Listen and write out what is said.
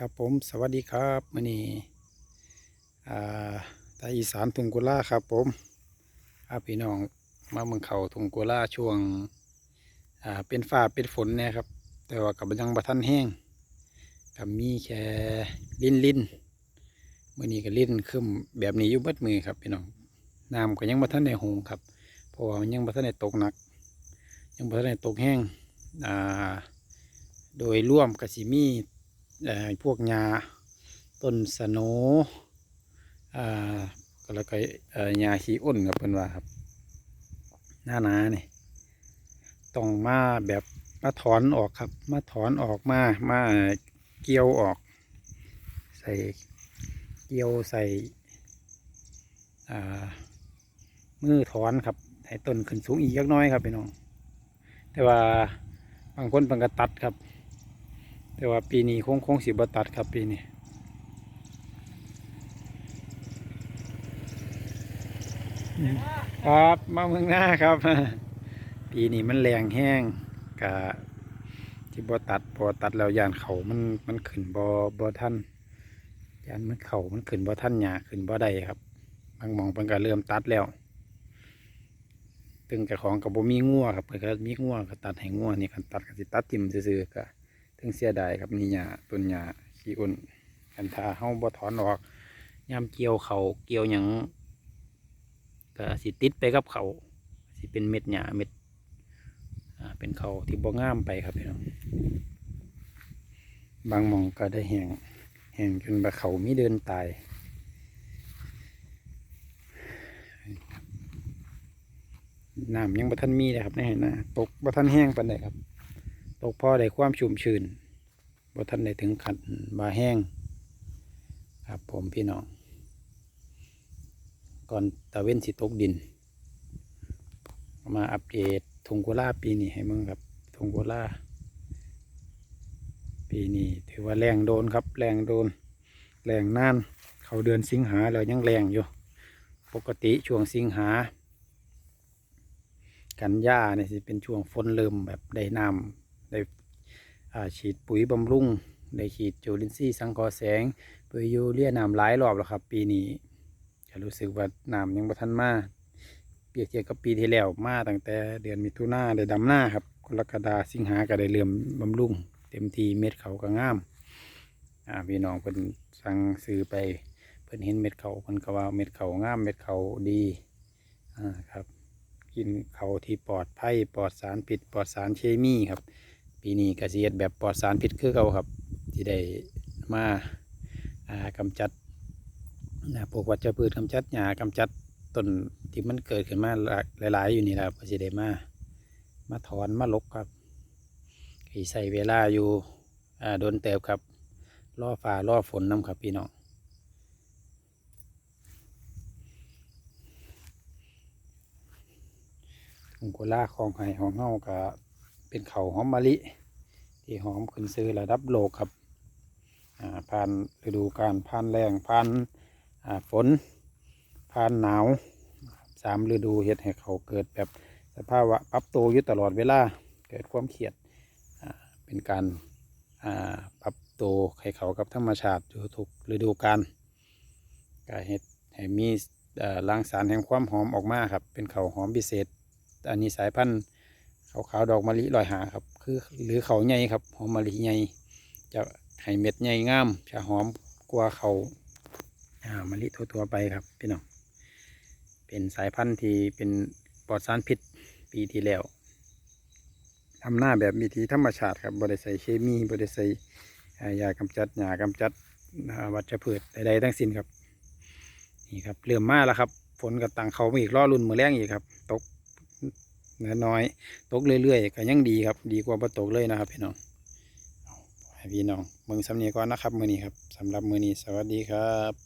ครับผมสวัสดีครับมื่อนี้อ่าตาอีสานทุงกุล่าครับผมพาพี่น้องมาเมืองเขาทุงกุล่าช่วงอ่าเป็นฟ้าเป็นฝนเนี่ยครับ แต่ว่ากับยังบะทันแห้งกับมีแค่ลิ้นลิ้นมื่อนี้ก็ลิ้นขึ้นแบบนี้ยู่เบิดมือครับพี่น้องน้ำก็ยังบะทันในหงครับเพราะว่ามันยังบะทันในตกหนัก ยังบะทันในตกแห้งอ่าโดยร่วมกับสิมี พวกหญ้าต้นสโนอ่าก็แล้วก็หญ้าขี้อ้นครับเพิ่นว่าครับ หน้าหนาเนี่ยต้องมาแบบมาถอนออกครับ มาถอนออกมามาเกี่ยวออก ใส่เกี่ยวใส่มือถอนครับให้ต้นขึ้นสูงอีกยักน้อยครับพี่น้อง แต่ว่าบางคนเพิ่นก็ตัดครับ แต่ว่าปีนี้คงคงสิบตัดครับปีนี้ครับมาเมืองหน้าครับ ปีนี้มันแรงแห้งกะที่บ่ตัดพอตัดแล้วยานเขามันมันขึ้นบ่บ่ท่านยานมันเขามันขึ้นบ่ท่านหยาขึ้นบ่ได้ครับบางมองเพิ่นก็เริ่มตัดแล้วตึงกับของกับบ่มีงัวครับเพิ่นก็มีงัวก็ตัดให้งัวนี่คันตัดก็สิตัดทิ่มซื่อๆก็ ถึงเสียดายครับนี่หญ้าต้นหญ้าขี้อ้นกันทาเฮาบ่ถอนออกยามเกี่ยวเขาเกี่ยวหยังก็สิติดไปกับเขาสิเป็นเม็ดหญ้าเม็ดอ่าเป็นเขาที่บ่งามไปครับพี่น้องบางมองก็ได้แห้งแห้งจนบะเขามีเดินตายน้ำยังบ่ทันมีเลยครับในไหนาตกบ่ทันแห้งปานใดครับ ตกพอได้ความชุ่มชื้นบ่ทันได้ถึงขันบาแห้ง ครับผมพี่น้อง ก่อนตะเว้นสิตกดิน มาอัปเดตทงโกล่าปีนี้ให้มึงครับทงโกล่าปีนี้ถือว่าแรงโดนครับ แรงโดน แรงนาน เขาเดือนสิงหาแล้วยังแรงอยู่ ปกติช่วงสิงหา กันยาเนี่ยสิเป็นช่วงฝนเริ่มแบบได้น้ำ ได้ฉีดปุ๋ยบำรุงได้ฉีดจุลินทรีย์สังเคราะห์แสงปุ๋ยยูเรียน้ำหลายรอบแล้วครับ ปีนี้ก็รู้สึกว่าน้ำยังบ่ทันมาเปรียบเทียบกับปีที่แล้วมาตั้งแต่เดือนมิถุนาได้ดำหน้าครับกรกฎาสิงหาก็ได้เริ่มบำรุงเต็มทีเม็ดเขาก็งามอ่าพี่น้องเพิ่นสั่งซื้อไปเพิ่นเห็นเม็ดเขาเพิ่นก็ว่าเม็ดเขางามเม็ดเขาดีอ่าครับ กินเขาที่ปลอดภัยปลอดสารพิษปลอดสารเคมีครับ ปีนี้เกษตรแบบปลอดสารพิษคือเขาครับที่ได้มาอ่ากำจัดนะพวกวัชพืชกำจัดหญ้ากำจัดต้นที่มันเกิดขึ้นมาหลายๆอยู่นี่แหละครับก็สิได้มามาถอนมาลกครับให้ใส่เวลาอยู่โดนเติบครับล่อฟ้าล่อฝนน้ำครับพี่น้ององโกล่าของไห้ของเฮาก็ เป็นเขาหอมมะลิ ที่หอมขึ้นซื้อระดับโลกครับผ่านฤดูกาลผ่านแรงผ่านฝนผ่านหนาวสามฤดูเฮ็ดให้เขาเกิดแบบสภาวะปรับตัวอยู่ตลอดเวลาเกิดความเครียดเป็นการอ่าปรับตัวให้เขากับธรรมชาติอยู่ทุกฤดูกาลก็เฮ็ดให้มีเอ่อรังสารแห่งความหอมออกมาครับ เป็นเขาหอมพิเศษ อันนี้สายพันธุ์ ขาวขาวๆดอกมะลิลอยหาครับ คือหรือเขาใหญ่ครับหอมมะลิใหญ่จะให้เม็ดใหญ่งามจะหอมกว่าเขาอ่ามะลิทั่วๆไปครับพี่น้องเป็นสายพันธุ์ที่เป็นปลอดสารพิษปีที่แล้วทำหน้าแบบวิธีธรรมชาติครับบริใส่เคมีบริใส่ยากำจัดหญ้ากำจัดวัชพืชใดๆทั้งสิ้นครับนี่ครับเริ่มมาแล้วครับฝนกับตังเขามาอีกรอรุ่นมือแรงอีกครับ ตก น้อย ตกเรื่อยๆก็ยังดีครับ ดีกว่าบ่ตกเลยนะครับ พี่น้องพี่น้องเมืองสำเนียก่อนนะครับ มือนี้ครับสำหรับมือนี้สวัสดีครับ